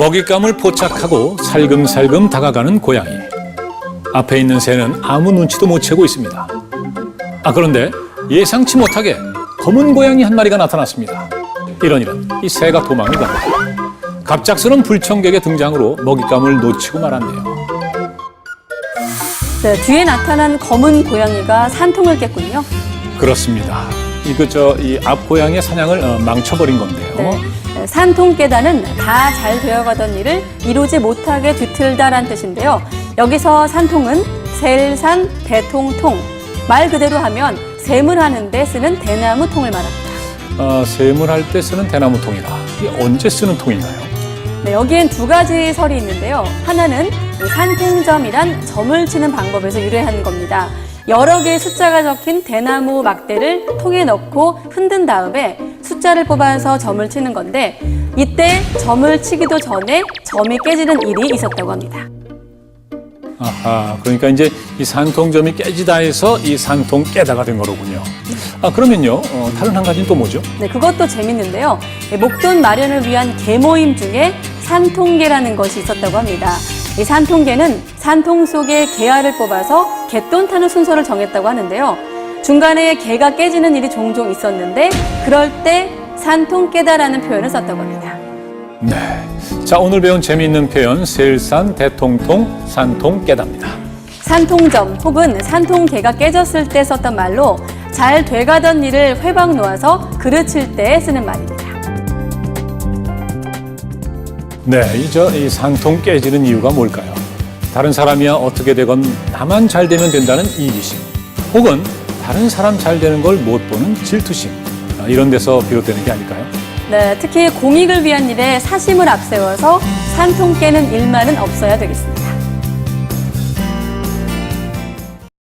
먹잇감을 포착하고 살금살금 다가가는 고양이. 앞에 있는 새는 아무 눈치도 못 채고 있습니다. 아 그런데 예상치 못하게 검은 고양이 한 마리가 나타났습니다. 이런 이런 이 새가 도망을 갑니다. 갑작스런 불청객의 등장으로 먹잇감을 놓치고 말았네요. 네, 뒤에 나타난 검은 고양이가 산통을 깼군요. 그렇습니다. 이거 저이 앞 고양이의 사냥을 어, 망쳐버린 건데요. 네, 산통 깨다는 다잘 되어가던 일을 이루지 못하게 뒤틀다란 뜻인데요. 여기서 산통은 셀산 대통통 말 그대로 하면 샘을하는 데 쓰는 대나무 통을 말합니다. 아, 샘을 할 때 쓰는 대나무 통이다. 이게 언제 쓰는 통인가요? 네, 여기엔 두 가지 설이 있는데요. 하나는 이 산통점이란 점을 치는 방법에서 유래한 겁니다. 여러 개의 숫자가 적힌 대나무 막대를 통에 넣고 흔든 다음에 숫자를 뽑아서 점을 치는 건데 이때 점을 치기도 전에 점이 깨지는 일이 있었다고 합니다. 아하, 그러니까 이제 이 산통점이 깨지다 해서 이 산통 깨다가 된 거로군요. 아, 그러면요, 어, 다른 한 가지는 또 뭐죠? 네, 그것도 재밌는데요. 이 목돈 마련을 위한 계모임 중에 산통계라는 것이 있었다고 합니다. 이 산통계는 산통 속에 개알을 뽑아서 개돈 타는 순서를 정했다고 하는데요. 중간에 개가 깨지는 일이 종종 있었는데 그럴 때 산통 깨다라는 표현을 썼다고 합니다. 네. 자, 오늘 배운 재미있는 표현, 셀산, 대통통, 산통 깨답니다. 산통점 혹은 산통개가 깨졌을 때 썼던 말로 잘 돼가던 일을 회방 놓아서 그르칠 때 쓰는 말입니다. 네, 이저 이 산통 깨지는 이유가 뭘까요? 다른 사람이야 어떻게 되건 나만 잘 되면 된다는 이기심, 혹은 다른 사람 잘 되는 걸 못 보는 질투심 아, 이런 데서 비롯되는 게 아닐까요? 네, 특히 공익을 위한 일에 사심을 앞세워서 산통 깨는 일만은 없어야 되겠습니다.